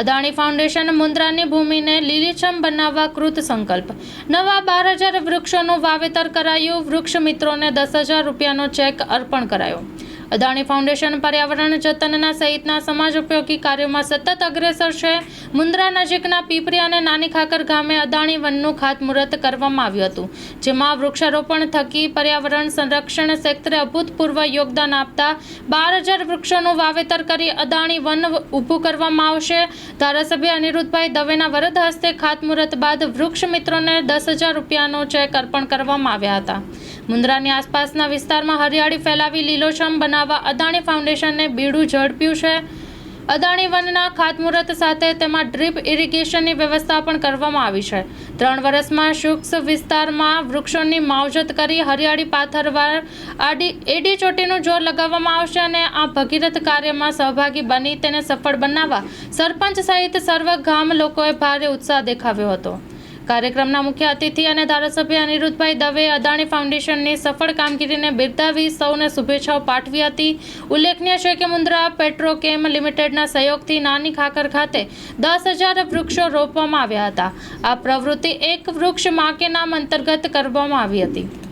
Adani foundation મુન્દ્રાની ભૂમિને લીલીછમ બનાવવા કૃત સંકલ્પ. નવા બાર હજાર વૃક્ષોનું વાવેતર કરાયું. વૃક્ષ મિત્રોને દસ હજાર રૂપિયાનો ચેક અર્પણ કરાયો. અદાણી ફાઉન્ડેશન પર્યાવરણ જતનના સહિતના સમાજ ઉપયોગી કાર્યોમાં સતત અગ્રેસર છે. મુન્દ્રા નજીકના પીપરી અને નાની ખાકર ગામે અદાણી વનનું ખાતમુહૂર્ત કરવામાં આવ્યું હતું, જેમાં વૃક્ષારોપણ થકી પર્યાવરણ સંરક્ષણ ક્ષેત્રે અભૂતપૂર્વ યોગદાન આપતા બાર હજાર વૃક્ષોનું વાવેતર કરી અદાણી વન ઊભું કરવામાં આવશે. ધારાસભ્ય અનિરુદ્ધભાઈ દવેના વરદ હસ્તે ખાતમુહૂર્ત બાદ વૃક્ષ મિત્રોને દસ હજાર રૂપિયાનો ચેક અર્પણ કરવામાં આવ્યા હતા. મુન્દ્રાની આસપાસના વિસ્તારમાં હરિયાળી ફેલાવી લીલોછમ બનાવવા અદાણી ફાઉન્ડેશનને બીડું ઝડપ્યું છે. અદાણી વનના ખાતમુહૂર્ત સાથે તેમાં ડ્રીપ ઇરિગેશનની વ્યવસ્થા પણ કરવામાં આવી છે. ત્રણ વર્ષમાં શુષ્ક વિસ્તારમાં વૃક્ષોની માવજત કરી હરિયાળી પાથરવાર આડી એડી ચોટીનું જોર લગાવવામાં આવશે અને આ ભગીરથ કાર્યમાં સહભાગી બની તેને સફળ બનાવવા સરપંચ સહિત સર્વ ગામ લોકોએ ભારે ઉત્સાહ દેખાવ્યો હતો. કાર્યક્રમના મુખ્ય અતિથિ અને ધારાસભ્ય અનિરુદ્ધભાઈ દવે અદાણી ફાઉન્ડેશનની સફળ કામગીરીને બિરદાવી સૌને શુભેચ્છાઓ પાઠવી હતી. ઉલ્લેખનીય છે કે મુન્દ્રા પેટ્રોકેમ લિમિટેડના સહયોગથી નાની ખાકર ખાતે દસ હજાર વૃક્ષો રોપવામાં આવ્યા હતા. આ પ્રવૃત્તિ એક વૃક્ષ માકે નામ અંતર્ગત કરવામાં આવી હતી.